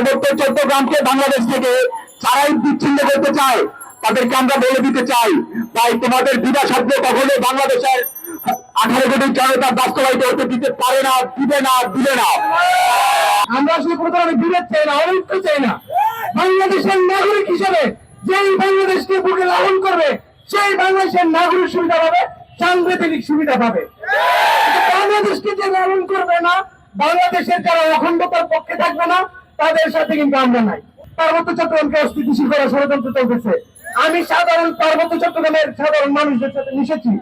পার্বত্য চট্টগ্রামকে বাংলাদেশ থেকে যারাই বিচ্ছিন্ন করতে চায়, তাদেরকে আমরা বলে দিতে চাই। তাই তোমাদের বিনা শব্দ কখনো বাংলাদেশের আঠারো কোটি জনতা বাস্তবায়িত হতে দিতে পারে না, দিবে না দিবে না। আমরা আসলে কোনো ধরনের বিরোধ চাই না অনৈক্য চাই না। বাংলাদেশের নাগরিক হিসেবে যেই বাংলাদেশকে বুকে লালন করবে, সেই বাংলাদেশের নাগরিক সুবিধা পাবে, সাংবিধানিক সুবিধা পাবে। বাংলাদেশকে যে লালন করবে না, বাংলাদেশের যারা অখণ্ডতার পক্ষে থাকবে না তাদের সাথে কিন্তু আমরা নাই। পার্বত্য চট্টগ্রামকে অস্থিতিশীল করার ষড়যন্ত্র চলতেছে। আমি সাধারণ পার্বত্য চট্টগ্রামের সাধারণ মানুষদের সাথে মিশেছি।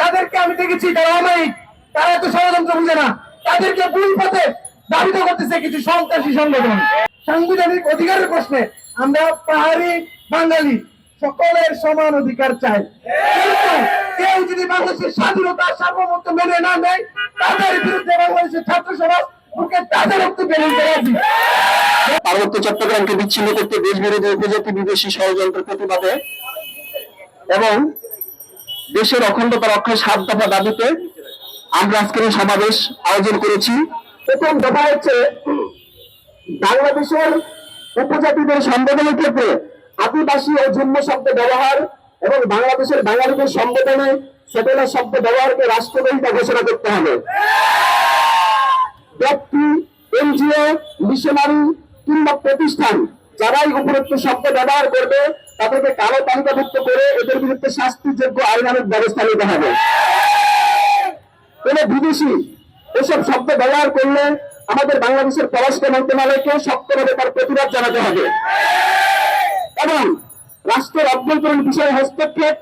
তাদেরকে আমি দেখেছি, তারা অমায়িক। তারা তো ষড়যন্ত্র বুঝে না। তাদেরকে ভুল পথে দাবিত করতেছে কিছু সন্ত্রাসী সংগঠন। সাংবিধানিক অধিকারের প্রশ্নে আমরা পাহাড়ি বাঙালি, সকলের সমান অধিকার চাই। কেউ যদি বাংলাদেশের স্বাধীনতা, সার্বভৌমত্ব মেনে না নেয়, তাদের বিরুদ্ধে বাংলাদেশের ছাত্র সমাজ পার্বত্য চট্টগ্রামকে বিচ্ছিন্ন করতে দেশ বিরোধী উপজাতি বিদেশি ষড়যন্ত্র প্রতিবাদে এবং দেশের অখণ্ডতা রক্ষায় সাত দফা দাবিতে আমরা আজকের সমাবেশ আয়োজন করেছি। প্রথম দফা হচ্ছে বাংলাদেশের উপজাতিদের সম্বোধনের ক্ষেত্রে আদিবাসী ও জন্ম শব্দ ব্যবহার এবং বাংলাদেশের বাঙালিদের সম্বোধনে সেটেলার শব্দ ব্যবহারকে রাষ্ট্রদ্রোহিতা ঘোষণা করতে হবে। মিশনারি কিংবা প্রতিষ্ঠান যারাই উপরোক্ত শব্দ ব্যবহার করবে, তাদেরকে কালো তালিকাভুক্ত করে এদের বিরুদ্ধে শাস্তিযোগ্য আইনানুক ব্যবস্থা নিতে হবে। কোন বিদেশি এসব শব্দ ব্যবহার করলে আমাদের বাংলাদেশের পররাষ্ট্র মন্ত্রণালয়কে শক্তভাবে তার প্রতিবাদ জানাতে হবে। এবং রাষ্ট্রের অভ্যন্তরীণ বিষয়ে হস্তক্ষেপ,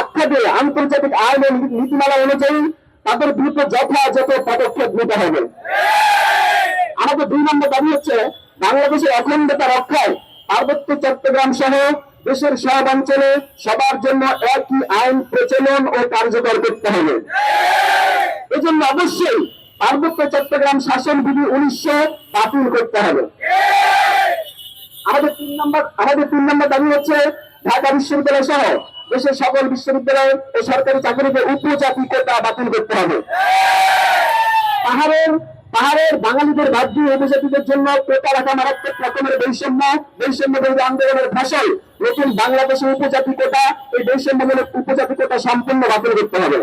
আখ্যা দিয়ে আন্তর্জাতিক আইন নীতিমালা অনুযায়ী তাদের বিরুদ্ধে যথাযথ পদক্ষেপ নিতে হবে। আমাদের দুই নম্বর দাবি হচ্ছে, বাংলাদেশের অখণ্ডতা রক্ষায় পার্বত্য চট্টগ্রাম সহ দেশের সব অঞ্চলে সবার জন্য একই আইন প্রচলন ও কার্যকর করতে হবে। এজন্য অবশ্যই পার্বত্য চট্টগ্রাম শাসন বিধি উনিশশো বাতিল করতে হবে। আমাদের তিন নম্বর, আমাদের তিন নম্বর দাবি হচ্ছে, ঢাকা বিশ্ববিদ্যালয় সহ দেশের সকল বিশ্ববিদ্যালয় ও সরকারি চাকরিতে উপজাতি কোটা বাতিল করতে হবে। পাহাড়ের পাহাড়ের বাঙালিদের বাদ দিয়ে উপজাতিদের জন্য কোটা রাখা মারাত্মক রকমের বৈষম্য বৈষম্য বিরোধী আন্দোলনের ফসল। নতুন বাংলাদেশের উপজাতি কোটা এই বৈষম্যমূলক উপজাতি কোটা সম্পূর্ণ বাতিল করতে হবে।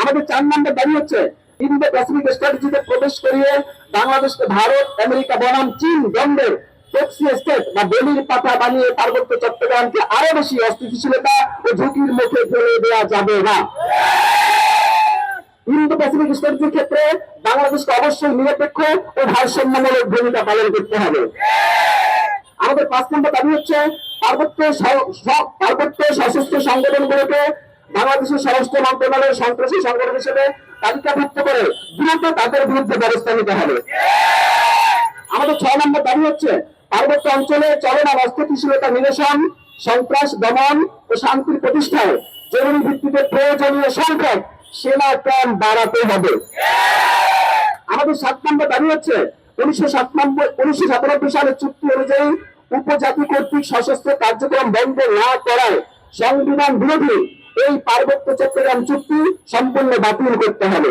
আমাদের চার নম্বর দাবি হচ্ছে, ইন্দো প্যাসিফিক স্ট্র্যাটেজিতে প্রবেশ করিয়ে বাংলাদেশকে ভারত, আমেরিকা, বনাম, চীন দ্বন্দ্বের টক্সি স্টেট বা বেলির পাতা বানিয়ে পার্বত্য চট্টগ্রামকে আরও বেশি অস্থিতিশীলতা ও ঝুঁকির মুখে ফেলে দেওয়া যাবে না। ইন্দো প্যাসিফিক স্ট্র্যাটেজির ক্ষেত্রে বাংলাদেশকে অবশ্যই নিরপেক্ষ ও ভারসাম্যমূলক ভূমিকা পালন করতে হবে। আমাদের পাঁচ নম্বর দাবি হচ্ছে, পার্বত্য পার্বত্য সশস্ত্র সংগঠনগুলোকে বাংলাদেশের স্বরাষ্ট্র মন্ত্রণালয়ের সন্ত্রাসী সংগঠন হিসেবে তালিকাভুক্ত করে দ্রুত তাদের বিরুদ্ধে ব্যবস্থা নিতে হবে। আমাদের ছয় নম্বর দাবি হচ্ছে, পার্বত্য অঞ্চলে চলমান অস্থিতিশীলতা নিরসন, সন্ত্রাস দমন ও শান্তির প্রতিষ্ঠায় জরুরি ভিত্তিতে প্রয়োজনীয় সংখ্যক সেনা ক্যাম্প বাড়াতে হবে। আমাদের সাত নম্বর দাবি হচ্ছে, উনিশশো সাত নম্বর উনিশশো সাতানব্বই সালের চুক্তি অনুযায়ী উপজাতি কর্তৃক সশস্ত্র কার্যক্রম বন্ধ না করায় সংবিধান বিরোধী এই পার্বত্য চট্টগ্রাম চুক্তি সম্পূর্ণ বাতিল করতে হবে।